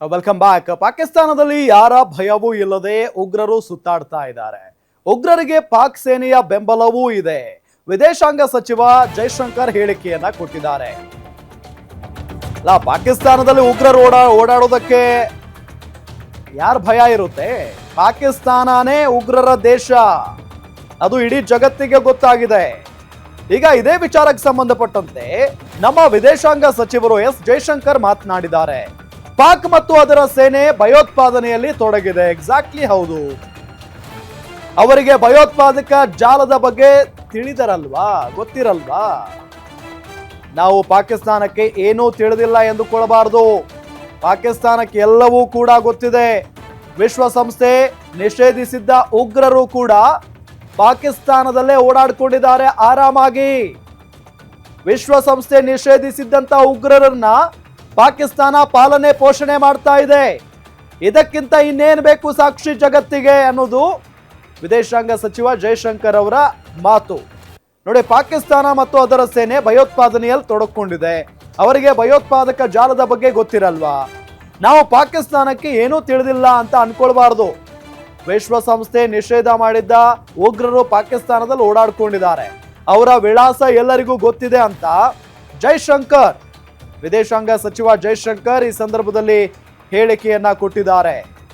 Welcome back ಪಾಕಿಸ್ತಾನದಲ್ಲಿ ಯಾರ ಭಯವೂ ಇಲ್ಲದೆ ಉಗ್ರರು ಸುತ್ತಾಡ್ತಾ ಇದ್ದಾರೆ. ಉಗ್ರರಿಗೆ ಪಾಕ್ ಸೇನೆಯ ಬೆಂಬಲವೂ ಇದೆ. ವಿದೇಶಾಂಗ ಸಚಿವ ಜೈಶಂಕರ್ ಹೇಳಿಕೆಯನ್ನ ಕೊಟ್ಟಿದ್ದಾರೆ. ಪಾಕಿಸ್ತಾನದಲ್ಲಿ ಉಗ್ರರು ಓಡಾ, ಓಡಾಡೋದಕ್ಕೆ ಯಾರ ಭಯ ಇರುತ್ತೆ? ಪಾಕಿಸ್ತಾನನೇ ಉಗ್ರರ ದೇಶ. ಅದು ಇಡೀ ಜಗತ್ತಿಗೆ ಗೊತ್ತಾಗಿದೆ. ಈಗ ಇದೇ ವಿಚಾರಕ್ಕೆ ಸಂಬಂಧಪಟ್ಟಂತೆ ನಮ್ಮ ವಿದೇಶಾಂಗ ಸಚಿವರು ಎಸ್. ಜೈಶಂಕರ್ ಮಾತನಾಡಿದ್ದಾರೆ. ಪಾಕ್ ಮತ್ತು ಅದರ ಸೇನೆ ಭಯೋತ್ಪಾದನೆಯಲ್ಲಿ ತೊಡಗಿದೆ. ಎಕ್ಸಾಕ್ಟ್ಲಿ ಹೌದು. ಅವರಿಗೆ ಭಯೋತ್ಪಾದಕ ಜಾಲದ ಬಗ್ಗೆ ತಿಳಿದರಲ್ವಾ? ಗೊತ್ತಿರಲ್ವಾ? ನಾವು ಪಾಕಿಸ್ತಾನಕ್ಕೆ ಏನೂ ತಿಳಿದಿಲ್ಲ ಎಂದುಕೊಳ್ಳಬಾರದು. ಪಾಕಿಸ್ತಾನಕ್ಕೆ ಎಲ್ಲವೂ ಕೂಡ ಗೊತ್ತಿದೆ. ವಿಶ್ವಸಂಸ್ಥೆ ನಿಷೇಧಿಸಿದ್ದ ಉಗ್ರರು ಕೂಡ ಪಾಕಿಸ್ತಾನದಲ್ಲೇ ಓಡಾಡ್ಕೊಂಡಿದ್ದಾರೆ. ಆರಾಮಾಗಿ. ವಿಶ್ವಸಂಸ್ಥೆ ನಿಷೇಧಿಸಿದ್ದಂಥ ಉಗ್ರರನ್ನ ಪಾಕಿಸ್ತಾನ ಪಾಲನೆ ಪೋಷಣೆ ಮಾಡ್ತಾ ಇದೆ. ಇದಕ್ಕಿಂತ ಇನ್ನೇನು ಬೇಕು ಸಾಕ್ಷಿ ಜಗತ್ತಿಗೆ ಅನ್ನೋದು ವಿದೇಶಾಂಗ ಸಚಿವ ಜಯಶಂಕರ್ ಅವರ ಮಾತು. ನೋಡಿ, ಪಾಕಿಸ್ತಾನ ಮತ್ತು ಅದರ ಸೇನೆ ಭಯೋತ್ಪಾದನೆಯಲ್ಲಿ ತೊಡಕೊಂಡಿದೆ. ಅವರಿಗೆ ಭಯೋತ್ಪಾದಕ ಜಾಲದ ಬಗ್ಗೆ ಗೊತ್ತಿರಲ್ವಾ? ನಾವು ಪಾಕಿಸ್ತಾನಕ್ಕೆ ಏನೂ ತಿಳಿದಿಲ್ಲ ಅಂತ ಅನ್ಕೊಳ್ಬಾರ್ದು. ವಿಶ್ವಸಂಸ್ಥೆ ನಿಷೇಧ ಮಾಡಿದ್ದ ಉಗ್ರರು ಪಾಕಿಸ್ತಾನದಲ್ಲಿ ಓಡಾಡ್ಕೊಂಡಿದ್ದಾರೆ. ಅವರ ವಿಳಾಸ ಎಲ್ಲರಿಗೂ ಗೊತ್ತಿದೆ ಅಂತ ಜೈಶಂಕರ್ ವಿದೇಶಾಂಗ ಸಚಿವ ಜೈಶಂಕರ್ ಈ ಸಂದರ್ಭದಲ್ಲಿ ಹೇಳಿಕೆಯನ್ನ ಕೊಟ್ಟಿದ್ದಾರೆ.